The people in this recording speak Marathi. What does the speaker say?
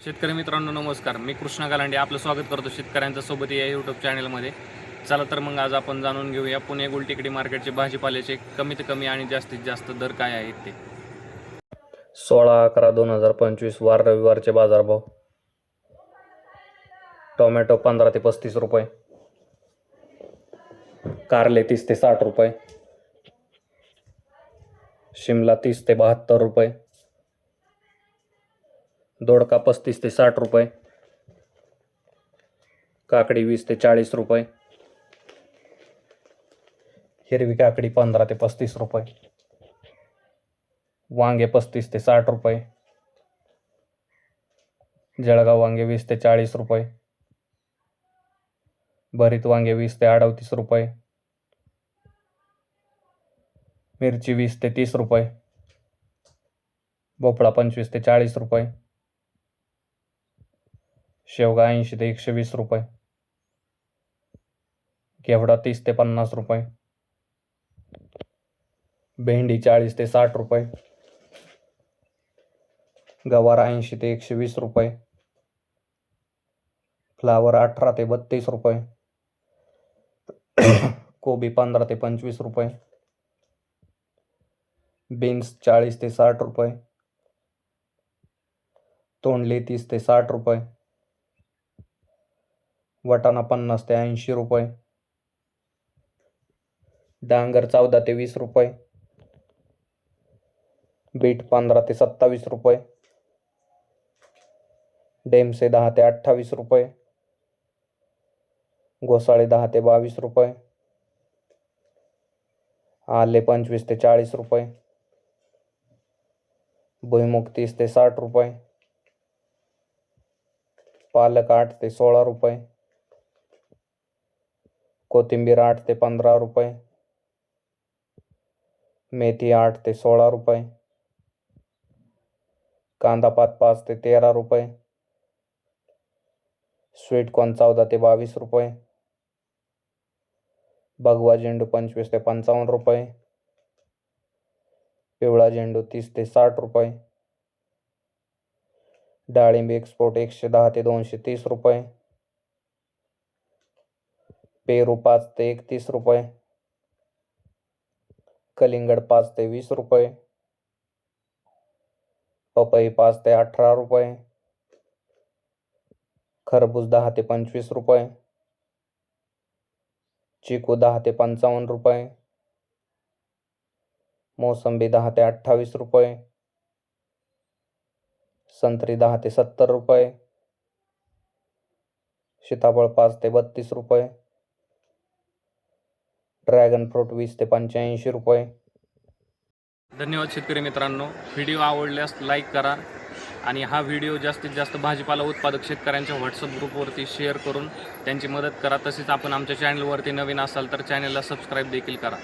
शेतकरी मित्रांनो नमस्कार. मी कृष्णा गालांडे आपलं स्वागत करतो शेतकऱ्यांच्या सोबत या यूट्यूब चॅनलमध्ये चला तर मग आज आपण जाणून घेऊया पुणे गुलटेकडी मार्केटचे भाजीपाल्याचे कमीत कमी आणि जास्तीत जास्त दर काय आहेत ते. सोळा अकरा दोन हजार पंचवीस वार रविवारचे बाजारभाव. टोमॅटो पंधरा ते पस्तीस रुपये. कारले तीस ते साठ रुपये. शिमला तीस ते बहात्तर रुपये. दोडका पस्तीस ते साठ रुपये. काकडी वीस ते चाळीस रुपये. हिरवी काकडी पंधरा ते पस्तीस रुपये. वांगे पस्तीस ते साठ रुपये. जळगाव वांगे वीस ते चाळीस रुपये. भरीत वांगे वीस ते अडतीस रुपये. मिरची वीस ते तीस रुपये. भोपळा पंचवीस ते चाळीस रुपये. शेवगा ऐंशी ते एकशे वीस रुपये. घेवडा तीस ते पन्नास रुपये. भेंडी चाळीस ते साठ रुपये. गवार ऐंशी ते एकशे वीस रुपये. फ्लावर अठरा ते बत्तीस रुपये. कोबी पंधरा ते पंचवीस रुपये. बीन्स चाळीस ते साठ रुपये. तोंडली तीस ते साठ रुपये. वाटाणा पन्नास ते ऐंशी रुपये. डांगर चौदा ते वीस रुपये. बीट पंधरा ते सत्तावीस रुपये. डेमसे दहा ते अठ्ठावीस रुपये. घोसाळे दहा ते बावीस रुपये. आले पंचवीस ते चाळीस रुपये. भुईमुग तीस ते साठ रुपये. पालक आठ ते सोळा रुपये. कोथिंबीर आठ ते पंधरा रुपये. मेथी आठ ते सोळा रुपये. कांदा पात पाच ते तेरा रुपये. स्वीट कॉर्न चौदा ते बावीस रुपये. भगवा झेंडू पंचवीस ते पंचावन्न रुपये. पिवळा झेंडू तीस ते साठ रुपये. डाळिंब एक्सपोर्ट एकशे दहा ते दोनशे तीस रुपये. पेरू पाच ते एकतीस रुपये. कलिंगड पाच ते वीस रुपये. पपई पाच ते अठरा रुपये. खरबूज दहा ते पंचवीस रुपये. चिकू दहा ते पंचावन्न रुपये. मोसंबी दहा ते अठ्ठावीस रुपये. संत्री दहा ते सत्तर रुपये. सीताफळ पाच ते बत्तीस रुपये. ड्रॅगन फ्रूट वीस ते पंच्याऐंशी रुपये. धन्यवाद शेतकरी मित्रांनो. व्हिडिओ आवडल्यास लाईक करा आणि हा व्हिडिओ जास्तीत जास्त भाजीपाला उत्पादक शेतकऱ्यांच्या व्हॉट्सअप ग्रुपवरती शेअर करून त्यांची मदत करा. तसेच आपण आमच्या चॅनलवरती नवीन असाल तर चॅनलला सबस्क्राईब देखील करा.